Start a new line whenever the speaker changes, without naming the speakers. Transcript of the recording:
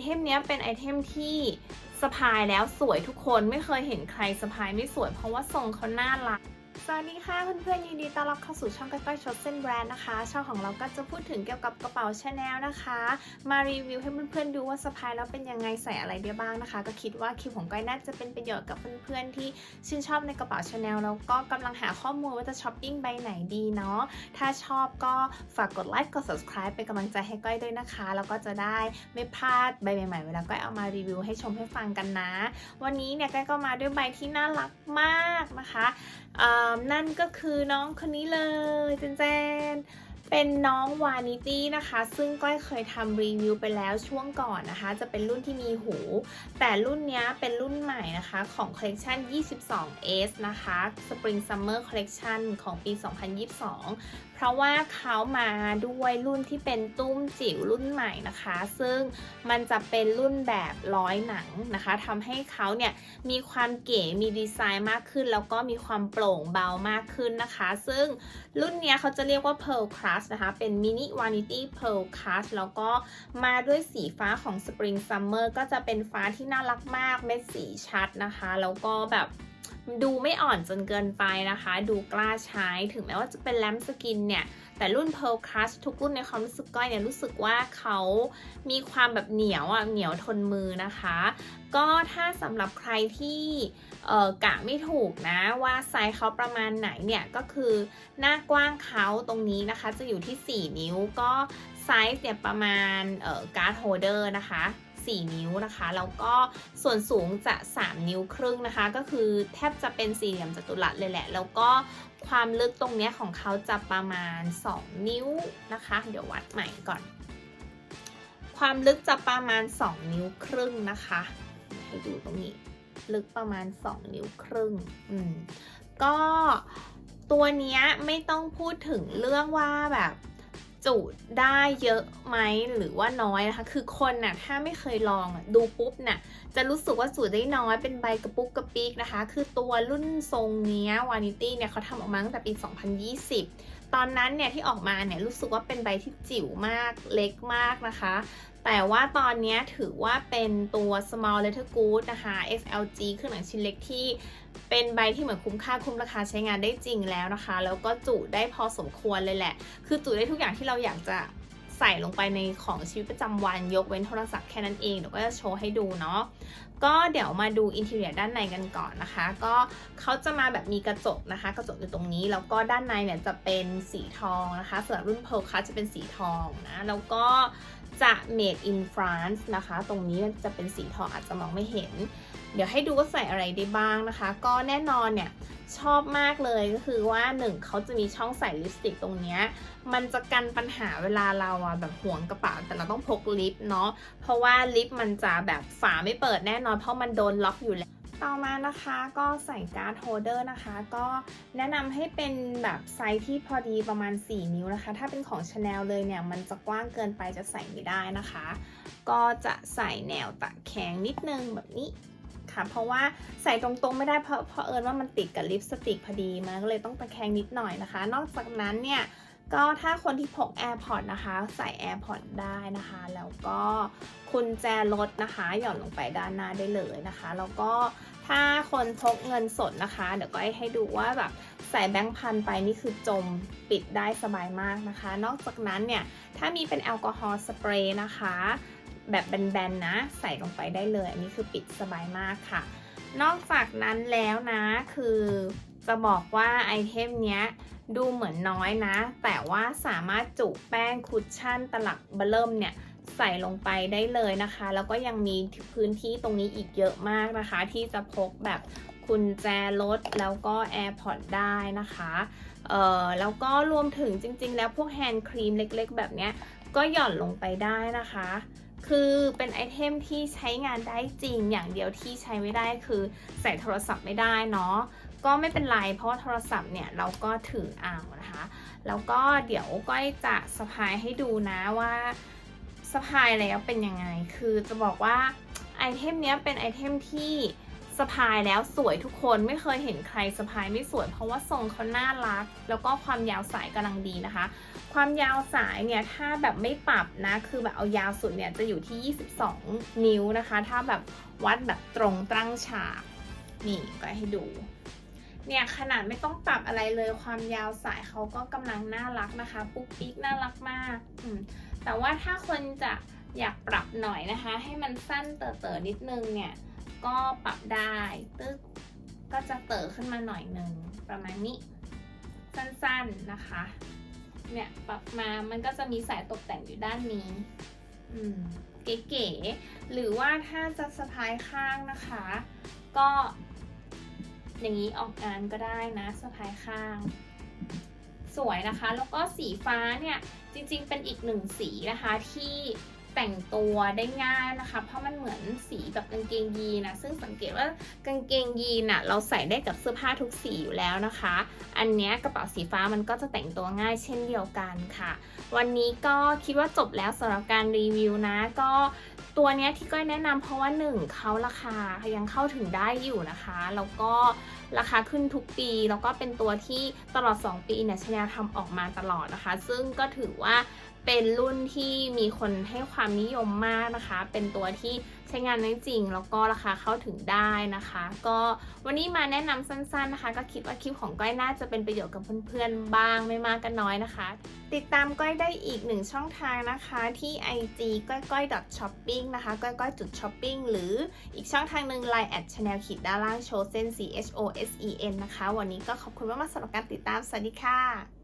เทมเนี้ยเป็นไอเทมที่สะพายแล้วสวยทุกคนไม่เคยเห็นใครสะพายไม่สวยเพราะว่าทรงเขาน่ารัก สวัสดีค่ะเพื่อนๆยินดีต้อนรับเข้าสู่ช่องก้อยๆชดเส้นแบรนด์นะคะ ช่องของเราก็จะพูดถึงเกี่ยวกับกระเป๋าชาแนลนะคะ มารีวิวให้เพื่อนๆดูว่าสะพายแล้วเป็นยังไงใส่อะไรได้บ้างนะคะ ก็คิดว่าคลิปของก้อยน่าจะเป็นประโยชน์กับเพื่อนๆที่ชื่นชอบในกระเป๋าชาแนลแล้วก็กำลังหาข้อมูลว่าจะช้อปปิ้งใบไหนดีเนาะถ้าชอบก็ฝากกดไลค์กด subscribe เป็นกำลังใจให้ก้อยด้วยนะคะแล้วก็จะได้ไม่พลาดใบใหม่ๆเวลาก้อยเอามารีวิวให้ชมให้ฟังกันนะ วันนี้เนี่ยก้อยก็มาด้วยใบที่น่ารักมากนะคะอ่านั่นก็คือน้องคนนี้เลยเจนเจนเป็นน้องวานิตี้นะคะ ซึ่งก้อยเคยทำรีวิวไปแล้วช่วงก่อนนะคะ จะเป็นรุ่นที่มีหู แต่รุ่นนี้เป็นรุ่นใหม่นะคะ ของคอลเลกชัน 22S นะคะ Spring Summer Collection ของปี 2022 ราะว่าเขามาด้วยรุ่นที่เป็นตุ้มจิ๋วรุ่นใหม่นะคะ ซึ่งมันจะเป็นรุ่นแบบร้อยหนังนะคะทำให้เขาเนี่ยมีความเก๋มีดีไซน์มากขึ้น แล้วก็มีความโปร่งเบามากขึ้นนะคะ ซึ่งรุ่นเนี้ยเขาจะเรียกว่า Pearl Crush นะคะ เป็น Mini Vanity Pearl Crush แล้วก็มาด้วยสีฟ้าของ Spring Summer ก็จะเป็นฟ้าที่น่ารักมากเม็ดสีชัดนะคะ แล้วก็แบบ ดูไม่อ่อนจนเกินไปนะคะ ดูกล้าใช้ถึงแม้ว่าจะเป็นแลมสกินเนี่ย แต่รุ่น Pearl Crush ทุกรุ่นในความรู้สึกก้อยเนี่ยรู้สึกว่าเขามีความแบบเหนียวอะเหนียวทนมือนะคะ ก็ถ้าสำหรับใครที่เออกะไม่ถูกนะว่าไซส์เขาประมาณไหนเนี่ยก็คือหน้ากว้างเขาตรงนี้นะคะ จะอยู่ที่ 4 นิ้วก็ไซส์เนี่ยประมาณเออการ์ดโฮเดอร์นะคะ 4 นิ้วนะคะ แล้วก็ส่วนสูงจะ 3 นิ้วครึ่งนะคะ ก็คือแทบจะเป็นสี่เหลี่ยมจัตุรัสเลยแหละ แล้วก็ความลึกตรงเนี้ยของเขาจะประมาณ 2 นิ้วนะคะ เดี๋ยววัดใหม่ก่อน ความลึกจะประมาณ 2 นิ้วครึ่งนะคะ ให้ดูตรงนี้ ลึกประมาณ 2 นิ้วครึ่ง อืม ก็ตัวเนี้ยไม่ต้องพูดถึงเรื่องว่าแบบ จุได้เยอะไหมหรือว่าน้อยนะคะ คือคนน่ะถ้าไม่เคยลองดูปุ๊บน่ะจะรู้สึกว่าจุได้น้อยเป็นใบกระปุกกระปิกนะคะ คือตัวรุ่นทรงเนี้ยวานิตี้เนี่ยเขาทำออกมาตั้งแต่ปี 2020 ตอนนั้นเนี่ยที่ออกมาเนี่ยรู้สึกว่าเป็นใบที่จิ๋วมากเล็กมากนะคะ แต่ว่าตอนนี้ถือว่าเป็นตัว small letter good นะคะ SLG เครื่องหนังชิ้นเล็กที่ เป็นใบที่เหมือนคุ้มค่าคุ้มราคาใช้งานได้จริงแล้วนะคะ แล้วก็จุได้พอสมควรเลยแหละ คือจุได้ทุกอย่างที่เราอยากจะใส่ลงไปในของชีวิตประจำวันยกเว้นโทรศัพท์แค่นั้นเองเดี๋ยวก็จะโชว์ให้ดูเนาะก็เดี๋ยวมาดูอินเท i รียด้านในกันก่อนนะคะ ก็เขาจะมาแบบมีกระจกนะคะ กระจกอยู่ตรงนี้ แล้วก็ด้านในเนี่ยจะเป็นสีทองนะคะส่วนรุ่น Pearl Cut จะเป็นสีทองนะแล้วก็จะ made in France นะคะ ตรงนี้จะเป็นสีทองอาจจะมองไม่เห็น เดี๋ยวให้ดูว่าใส่อะไรได้บ้างนะคะ ก็แน่นอนเนี่ยชอบมากเลยก็คือว่าหนึ่งเขาจะมีช่องใส่ลิปสติกตรงเนี้ยมันจะกันปัญหาเวลาเราอะแบบห่วงกระเป๋าแต่เราต้องพกลิปเนาะเพราะว่าลิปมันจะแบบฝาไม่เปิดแน่นอนเพราะมันโดนล็อกอยู่แล้วต่อมานะคะก็ใส่การ์ดโฮลเดอร์นะคะ ก็แนะนำให้เป็นแบบไซส์ที่พอดีประมาณ 4 นิ้วนะคะ ถ้าเป็นของ Chanel เลยเนี่ย มันจะกว้างเกินไปจะใส่ไม่ได้นะคะ ก็จะใส่แนวตะแคงนิดนึงแบบนี้ ค่ะเพราะว่าใส่ตรงๆไม่ได้เพราะเพราะเอิญว่ามันติดกับลิปสติกพอดีมันก็เลยต้องตะแคงนิดหน่อยนะคะ นอกจากนั้นเนี่ยก็ถ้าคนที่พก AirPods นะคะ ใส่ AirPods ได้นะคะ แล้วก็กุญแจรถนะคะ หย่อนลงไปด้านหน้าได้เลยนะคะ แล้วก็ถ้าคนพกเงินสดนะคะ เดี๋ยวก็ให้ดูว่าแบบใส่แบงค์พันไปนี่คือจมปิดได้สบายมากนะคะ นอกจากนั้นเนี่ย ถ้ามีเป็นแอลกอฮอล์สเปรย์นะคะ แบบแบนๆนะ ใส่ลงไปได้เลย อันนี้คือปิดสบายมากค่ะ นอกจากนั้นแล้วนะคือจะบอกว่าไอเทมเนี้ยดูเหมือนน้อยนะ แต่ว่าสามารถจุแป้งคุชชั่นตลับเบลเริ่มเนี่ยใส่ลงไปได้เลยนะคะ แล้วก็ยังมีพื้นที่ตรงนี้อีกเยอะมากนะคะ ที่จะพกแบบกุญแจรถแล้วก็ AirPod ได้นะคะเอ่อแล้วก็รวมถึงจริงๆ แล้วพวกแฮนด์ครีมเล็กๆ แบบเนี้ยก็หย่อนลงไปได้นะคะ คือเป็นไอเทมที่ใช้งานได้จริงอย่างเดียวที่ใช้ไม่ได้คือใส่โทรศัพท์ไม่ได้เนาะก็ไม่เป็นไรเพราะว่าโทรศัพท์เนี่ยเราก็ถือเอานะคะ แล้วก็เดี๋ยวก้อยจะสะพายให้ดูนะว่าสะพายแล้วเป็นยังไง คือจะบอกว่าไอเทมเนี้ยเป็นไอเทมที่ สะพายแล้วสวยทุกคนไม่เคยเห็นใครสะพายไม่สวย เพราะว่าทรงเขาน่ารัก แล้วก็ความยาวสายกำลังดีนะคะ ความยาวสายเนี่ยถ้าแบบไม่ปรับนะคือแบบเอายาวสุดเนี่ยจะอยู่ที่ 22 นิ้วนะคะ ถ้าแบบวัดแบบตรงตั้งฉากนี่ก็ให้ดูเนี่ยขนาดไม่ต้องปรับอะไรเลยความยาวสายเขาก็กำลังน่ารักนะคะ ปุ๊กปิ๊กน่ารักมากอืมแต่ว่าถ้าคนจะอยากปรับหน่อยนะคะ ให้มันสั้นเต๋อๆนิดนึงเนี่ย ก็ปรับได้ตึ๊กก็จะเต๋อขึ้นมาหน่อยหนึ่งประมาณนี้ สั้นๆนะคะ เนี่ยปรับมามันก็จะมีสายตกแต่งอยู่ด้านนี้ อืมเก๋ๆหรือว่าถ้าจะสะพายข้างนะคะ ก็ อย่างนี้ออกงานก็ได้นะสะพายข้าง สวยนะคะ แล้วก็สีฟ้าเนี่ยจริงๆเป็นอีกหนึ่งสีนะคะที่ แต่งตัวได้ง่ายนะคะ เพราะมันเหมือนสีแบบกางเกงยีนนะซึ่งสังเกตว่ากางเกงยีนน่ะเราใส่ได้กับเสื้อผ้าทุกสีอยู่แล้วนะคะ อันนี้กระเป๋าสีฟ้ามันก็จะแต่งตัวง่ายเช่นเดียวกันค่ะ วันนี้ก็คิดว่าจบแล้วสำหรับการรีวิวนะก็ตัวนี้ที่ก้อยแนะนำเพราะว่าหนึ่งเขาราคายังเข้าถึงได้อยู่นะคะ แล้วก็ราคาขึ้นทุกปี แล้วก็เป็นตัวที่ตลอด 2 ปีเนี่ยชนลทำออกมาตลอดนะคะ ซึ่งก็ถือว่า เป็นรุ่นที่มีคนให้ความนิยมมากนะคะ เป็นตัวที่ใช้งานได้จริง แล้วก็ราคาเข้าถึงได้นะคะ ก็วันนี้มาแนะนำสั้นๆนะคะ ก็คิดว่าคลิปของก้อยน่าจะเป็นประโยชน์กับเพื่อนๆบ้างไม่มากก็น้อยนะคะ ติดตามก้อยได้อีกหนึ่งช่องทางนะคะที่ IG ก้อยก้อย .shopping นะคะก้อยก้อยจุด shopping หรืออีกช่องทางหนึ่ง Line แอด channel ขีดด้านล่างโชว์เส้น C H O S E N นะคะ วันนี้ก็ขอบคุณมากๆสำหรับการติดตามสวัสดีค่ะ